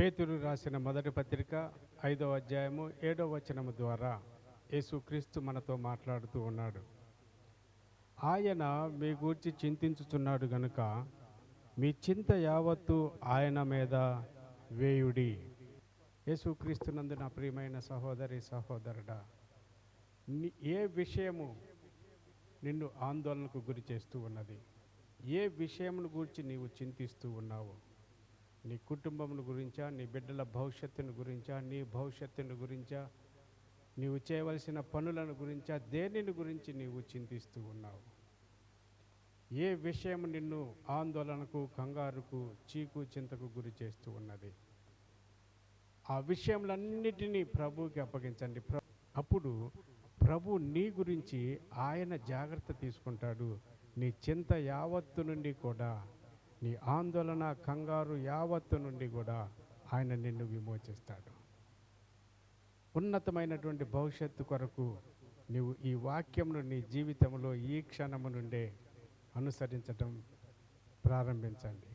పేతురు రాసిన మొదటి పత్రిక ఐదవ అధ్యాయము ఏడవ వచనము ద్వారా యేసుక్రీస్తు మనతో మాట్లాడుతూ ఉన్నాడు. ఆయన మీ గూర్చి చింతించుచున్నాడు గనుక మీ చింత యావత్తు ఆయన మీద వేయుడి. యేసుక్రీస్తునందు నా ప్రియమైన సహోదరి సహోదరుడా ఏ విషయము నిన్ను ఆందోళనకు గురి చేస్తూ ఉన్నది? ఏ విషయమును గురించి నీవు చింతిస్తూ ఉన్నావు? నీ కుటుంబం గురించా నీ బిడ్డల భవిష్యత్తును గురించా నీ భవిష్యత్తును గురించా నీవు చేయవలసిన పనులను గురించా దేనిని గురించి నీవు చింతిస్తూ ఉన్నావు? ఏ విషయం నిన్ను ఆందోళనకు కంగారుకు చీకు చింతకు గురి చేస్తూ ఉన్నది? ఆ విషయములన్నిటినీ ప్రభువుకి అప్పగించండి. అప్పుడు ప్రభు నీ గురించి ఆయన జాగ్రత్త తీసుకుంటాడు. నీ చింత యావత్తు నుండి కూడా నీ ఆందోళన కంగారు యావత్తు నుండి కూడా ఆయన నిన్ను విమోచిస్తాడు. ఉన్నతమైనటువంటి భవిష్యత్తు కొరకు నీవు ఈ వాక్యమును నీ జీవితంలో ఈ క్షణము నుండే అనుసరించటం ప్రారంభించండి.